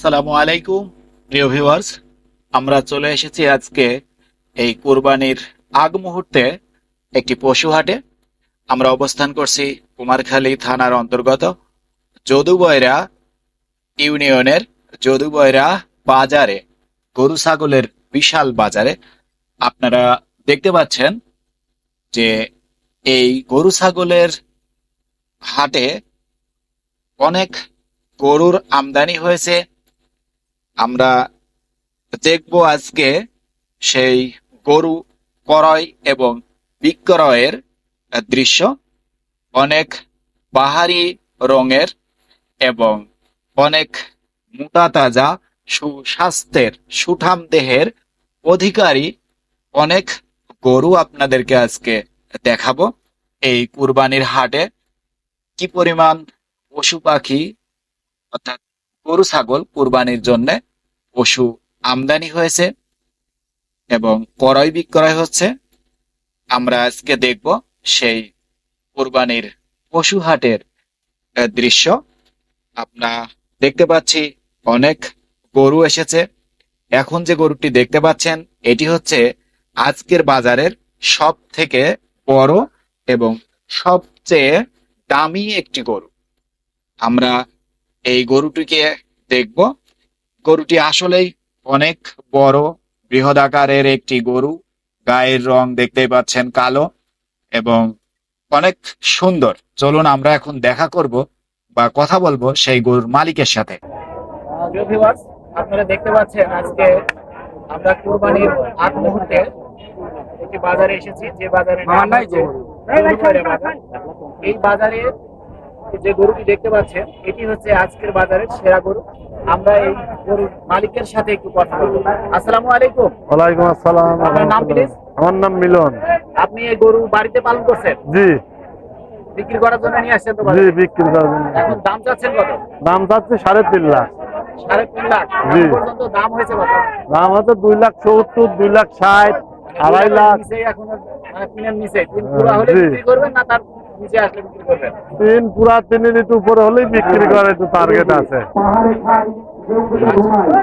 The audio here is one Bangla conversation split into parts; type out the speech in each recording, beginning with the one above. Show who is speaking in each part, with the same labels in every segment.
Speaker 1: আসসালামু আলাইকুম, প্রিয় ভিউয়ার্স আমরা চলে এসেছি আজকে এই কুরবানির আগ মুহূর্তে একটি পশু হাটে। আমরা অবস্থান করছি কুমারখালী থানার অন্তর্গত যদুবয়রা ইউনিয়নের যদুবয়রা বাজারে, গরু ছাগলের বিশাল বাজারে। আপনারা দেখতে পাচ্ছেন যে এই গরু ছাগলের হাটে অনেক গরুর আমদানি হয়েছে। আমরা দেখব আজকে সেই গরু ক্রয় এবং বিক্রয়ের দৃশ্য। অনেক বাহারি রঙের এবং অনেক মোটা তাজা সুস্বাস্থ্যের, সুঠাম দেহের অধিকারী অনেক গরু আপনাদেরকে আজকে দেখাবো। এই কুরবানির হাটে কি পরিমাণ পশু পাখি অর্থাৎ গরু, ছাগল কুরবানির জন্য পশু আমদানি হয়েছে এবং ক্রয় বিক্রয় হচ্ছে। আমরা আজকে দেখব সেই কোরবানির পশু হাটের দৃশ্য। আপনারা দেখতে পাচ্ছি অনেক গরু এসেছে। এখন যে গরুটি দেখতে পাচ্ছেন, এটি হচ্ছে আজকের বাজারের সব থেকে বড় এবং সবচেয়ে দামি একটি গরু। আমরা এই গরুটিকে দেখব। গরুটি আসলেই অনেক বড় বৃহদাকারের একটি গরু। গায়ের রং দেখতেই পাচ্ছেন কালো এবং অনেক সুন্দর। চলুন আমরা এখন দেখা করব বা কথা বলব সেই গরুর মালিকের সাথে।
Speaker 2: আপনারা দেখতে পাচ্ছেন আজকে আমরা কুরবানির আগ মুহূর্তে একটি বাজারে এসেছি। যে বাজার। এই বাজারে যে গরুটি দেখতে পাচ্ছেন এটি হচ্ছে আজকের বাজারের সেরা গরু। আমরা এই গরুর মালিকের সাথে একটু কথা বলব। আসসালামু আলাইকুম।
Speaker 3: ওয়ালাইকুম আসসালাম
Speaker 2: আপনার নাম
Speaker 3: আমার নাম মিলন।
Speaker 2: আপনি এই গরু বাড়িতে পালন করছেন?
Speaker 3: জি।
Speaker 2: বিক্রি করার জন্য নিয়ে আসছেন তো
Speaker 3: জি বিক্রি করার জন্য।
Speaker 2: এখন দাম চাচ্ছেন কত?
Speaker 3: দাম চাচ্ছি সাড়ে তিন লাখ।
Speaker 2: সাড়ে তিন লাখ।
Speaker 3: জি।
Speaker 2: পর্যন্ত দাম হয়েছে কত?
Speaker 3: দাম হচ্ছে দুই লাখ সত্তর দুই লাখ ষাট আড়াই লাখ।
Speaker 2: এখনও মানে তিনের নিচে তিন পুরা হলে বিক্রি করবেন না তার নিচে আসলে বিক্রি করবেন?
Speaker 3: তিন পুরা তিনের একটু উপরে হলেই বিক্রি করার একটু টার্গেট আছে।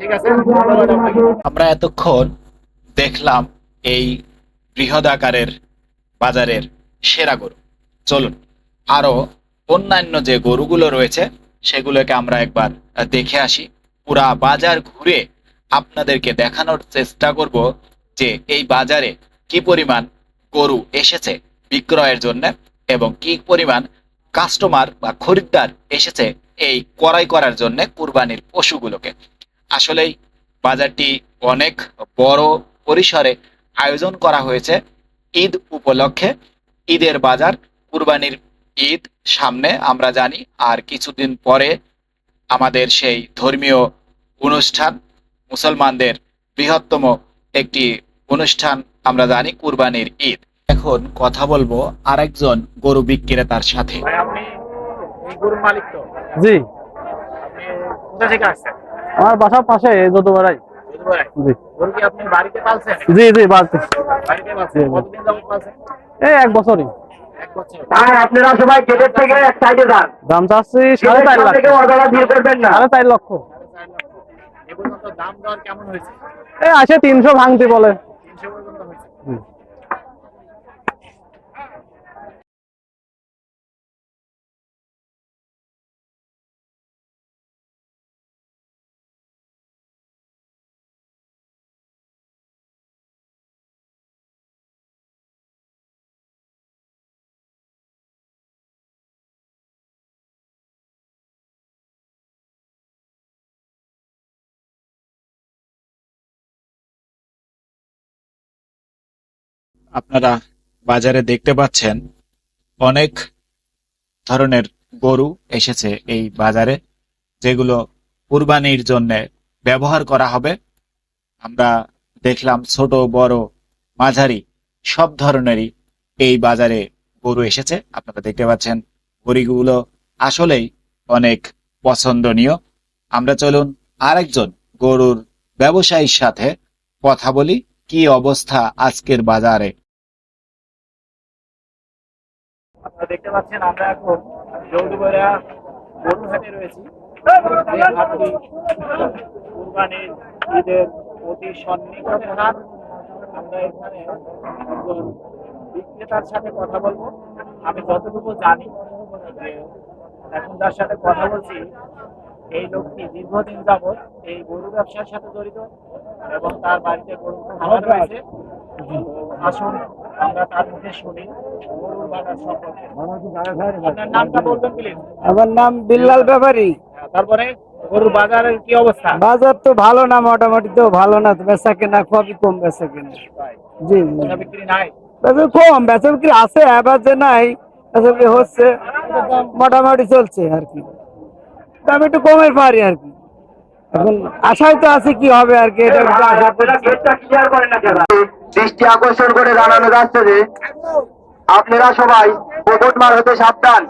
Speaker 2: ঠিক আছে
Speaker 1: আমরা এতক্ষণ দেখলাম এই বৃহৎ আকারের বাজারের সেরা গরু। চলুন আরও অন্যান্য যে গরুগুলো রয়েছে সেগুলোকে আমরা একবার দেখে আসি। পুরা বাজার ঘুরে আপনাদেরকে দেখানোর চেষ্টা করব যে এই বাজারে কি পরিমাণ গরু এসেছে বিক্রয়ের জন্য। এবং কি পরিমাণ কাস্টমার বা খরিদ্দার এসেছে এই ক্রয় করার জন্য কুরবানির পশুগুলোকে। আসলেই বাজারটি অনেক বড় পরিসরে আয়োজন করা হয়েছে ঈদ উপলক্ষে। ঈদের বাজার, কুরবানির ঈদ সামনে আমরা জানি, আর কিছুদিন পরে আমাদের সেই ধর্মীয় অনুষ্ঠান, মুসলমানদের বৃহত্তম একটি অনুষ্ঠান আমরা জানি কুরবানির ঈদ। এখন কথা বলব আরেকজন গরু বিক্রেতার সাথে।
Speaker 2: ভাই আপনি এই গরুর মালিক তো।
Speaker 3: জি। আমার বাসার পাশে যত বাড়াই জি।
Speaker 2: গরু কি আপনি বাড়িতে পালছেন?
Speaker 3: জি
Speaker 2: বাড়িতে।
Speaker 3: এই এক বছরই।
Speaker 2: এক বছর।
Speaker 4: আর আপনারা সবাই গেটের থেকে এক সাইডে যান।
Speaker 3: দাম চাচ্ছি সাড়ে চার লাখ।
Speaker 4: দিয়ে
Speaker 3: সাড়ে চার লক্ষ।
Speaker 2: দাম দর কেমন হয়েছে?
Speaker 3: এই আসে তিনশো ভাঙতে বলে।
Speaker 2: তিনশো পর্যন্ত হয়েছে।
Speaker 1: আপনারা বাজারে দেখতে পাচ্ছেন, অনেক ধরনের গরু এসেছে এই বাজারে, যেগুলো কুরবানির জন্য ব্যবহার করা হবে। আমরা দেখলাম ছোট, বড়, মাঝারি, সব ধরনেরই এই বাজারে গরু এসেছে। আপনারা দেখতে পাচ্ছেন গরুগুলো আসলেই অনেক পছন্দনীয়। আমরা চলুন আরেকজন গরুর ব্যবসায়ীর সাথে কথা বলি, কি অবস্থা আজকের বাজারে?
Speaker 2: দেখতে পাচ্ছেন আমরা এখন যৌদুবরা গরু হাটে রয়েছি। যে হাটটি কুরবানির ঈদের অতি সন্নিকট হাট। আমরা এখানে একজন বিক্রেতার সাথে কথা বলব। আমি যতটুকু জানি যে এখন যার সাথে কথা বলছি এই লোকটি দীর্ঘদিন যাবৎ এই গরু ব্যবসার সাথে জড়িত এবং তার বাড়িতে গরু খামার রয়েছে। আসুন আমরা তার মুখে শুনি। বাজার আপনার নামটা বলবেন প্লিজ।
Speaker 3: আমার নাম বিল্লাল ব্যাপারী।
Speaker 2: তারপরে গরুর বাজারের কি অবস্থা?
Speaker 3: বাজার তো ভালো না মোটামুটি তো ভালো না বেচা কেনা খুবই কম বেচা কেনা। জি জি।
Speaker 2: বিক্রি নাই?
Speaker 3: বেচা কম বেচা বিক্রি আছে এবার যে নাই বেচা বিক্রি হচ্ছে মোটামুটি চলছে আর কি। দাম একটু কমের পারি আর কি। এখন আশায় তো আছে কি হবে আর কি এটা আশা করছি।
Speaker 4: দৃষ্টি আকর্ষণ করে জানানো যাচ্ছে যে আপনারা সবাই প্রকট মার হতে সাবধান।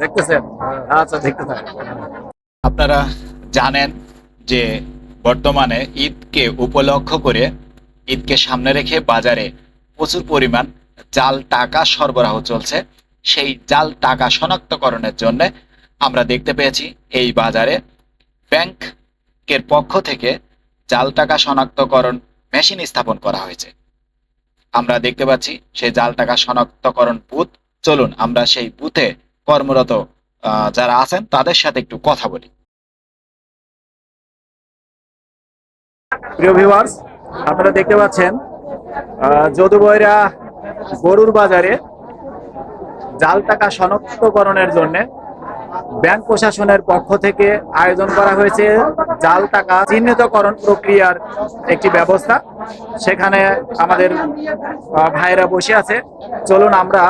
Speaker 2: দেখতেছেন? আচ্ছা দেখতে
Speaker 1: আপনারা জানেন যে বর্তমানে ঈদকে উপলক্ষ করে ঈদকে সামনে রেখে বাজারে প্রচুর পরিমাণ জাল টাকা সরবরাহ চলছে। সেই জাল টাকা শনাক্তকরণের জন্য আমরা দেখতে পেয়েছি এই বাজারে ব্যাংকের পক্ষ থেকে জাল টাকা শনাক্তকরণ মেশিন স্থাপন করা হয়েছে। আমরা দেখতে পাচ্ছি সেই জাল টাকা শনাক্তকরণ বুথ। চলুন আমরা সেই বুথে কর্মরত যারা আছেন তাদের সাথে একটু কথা বলি।
Speaker 2: প্রিয় আপনারা দেখতে পাচ্ছেন আহ, যদু গরুর বাজারে জাল টাকা শনাক্তকরণের জন্য ব্যাংক প্রশাসনের পক্ষ থেকে আয়োজন করা হয়েছে জাল টাকা চিহ্নিতকরণ প্রক্রিয়ার একটি ব্যবস্থা। সেখানে আমাদের ভাইরা বসে আছে। চলুন আমরা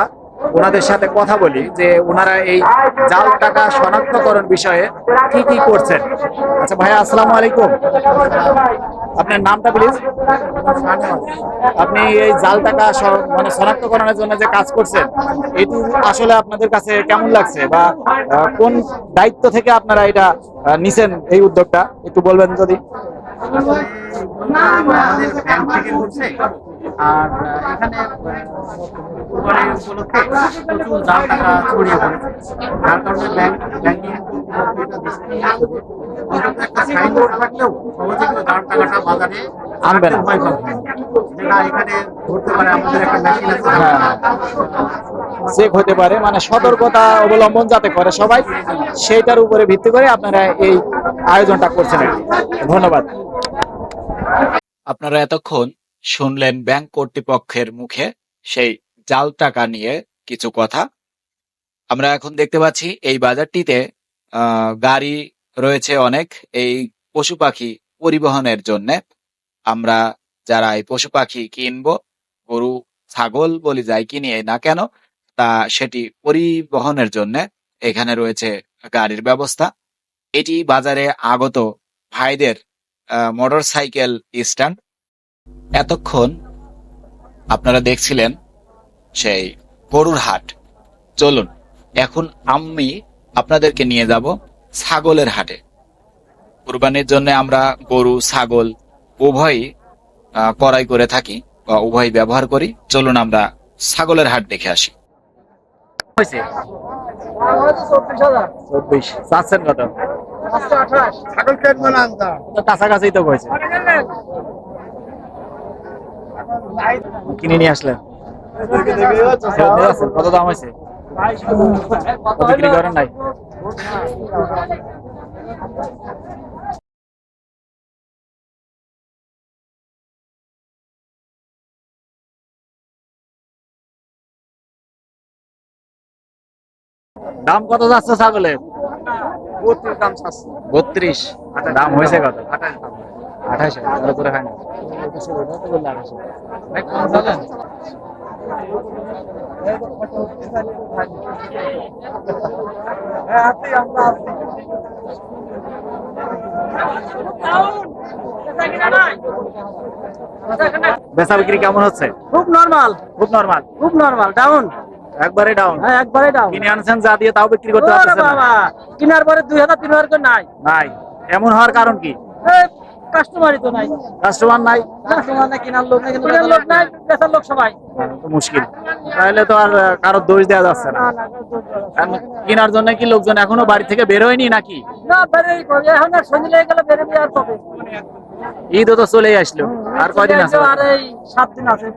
Speaker 2: ওনাদের সাথে কথা বলি যে ওনারা এই জাল টাকা শনাক্তকরণ বিষয়ে কি কি করছেন। আচ্ছা ভাইয়া আসসালামু আলাইকুম। আপনার নামটা প্লিজ আপনি এই জাল টাকা মানে শনাক্তকরণের জন্য যে কাজ করছেন এটি আসলে আপনাদের কাছে কেমন লাগছে বা কোন দায়িত্ব থেকে আপনারা এটা নিছেন এই উদ্যোগটা? একটু বলবেন যদি।
Speaker 5: আমাদের ব্যাংক থেকে আর এখানে কুরবানির উপলক্ষে প্রচুর জাল টাকা ছড়িয়ে পড়েছে যার কারণে ব্যাংক ব্যাংকিং অন্তত একটা সাইনবোর্ড থাকলেও সহজে কেউ জাল টাকাটা বাজারে
Speaker 2: আনবে না।
Speaker 5: ভয় পাবে না। এখানে ধরতে পারে আমাদের একটা মেশিন আছে
Speaker 2: হ্যাঁ। চেক হতে পারে মানে সতর্কতা অবলম্বন যাতে করে সবাই সেইটার উপরে ভিত্তি করে আপনারা এই আয়োজনটা করছেন ধন্যবাদ আপনারা এতক্ষণ শুনলেন ব্যাংক কর্তৃপক্ষের মুখে সেই জাল টাকা নিয়ে কিছু কথা। আমরা এখন দেখতে পাচ্ছি এই বাজারটিতে গাড়ি রয়েছে অনেক এই পশু পাখি পরিবহনের জন্য। আমরা যারা এই পশু পাখি কিনবো, গরু, ছাগল বলি যাই কিনি না কেন, তা সেটি পরিবহনের জন্য এখানে রয়েছে গাড়ির ব্যবস্থা। এটি বাজারে আগত ভাইদের মোটর সাইকেল স্ট্যান্ড। এতক্ষণ আপনারা দেখছিলেন সেই গরুর হাট চলুন এখন আমি আপনাদেরকে নিয়ে যাব ছাগলের হাটে। কুরবানির জন্য আমরা গরু ছাগল উভয়ই ক্রয় করে থাকি বা উভয় ব্যবহার করি। চলুন আমরা ছাগলের হাট দেখে আসি। হয়েছে? চব্বিশ। চাচ্ছেন কত? তো কাছাকাছি তো হয়েছে কিনে নিয়ে যাচ্ছেন? কত দাম হয়েছে? করেন নাই? দাম কত যাচ্ছে ছাগলের? বত্রিশ দাম হয়েছে কত? আঠাশ তার উপরে হয় না বেচা বিক্রি কেমন হচ্ছে?
Speaker 3: খুব নর্মাল
Speaker 2: খুব নর্মাল
Speaker 3: খুব নর্মাল ডাউন
Speaker 2: একবারে ডাউন
Speaker 3: হ্যাঁ একবারে ডাউন
Speaker 2: কিনে আনছেন যা দিয়ে তাও বিক্রি করতে পারতেছেন না।
Speaker 3: কিনার পরে দুই হাজার তিন হাজার করে নাই।
Speaker 2: নাই। এমন হওয়ার কারণ কি?
Speaker 3: কাস্টমারই তো নাই।
Speaker 2: কাস্টমার নাই?
Speaker 3: কাস্টমার নাই কেনার লোক নাই কেনার লোক নাই বেচার লোক সবাই।
Speaker 2: তো মুশকিল। তাহলে তো আর কারোর দোষ দেওয়া যাচ্ছে না। কেনার জন্য কি লোকজন এখনও বাড়ি থেকে বের হয়নি নাকি?
Speaker 3: না বেরে এখন আর লেগে গেলে আর কবে?
Speaker 2: ঈদও তো চলেই আসলো। আর কয়দিন আছে?
Speaker 3: আর এই সাত দিন আছে।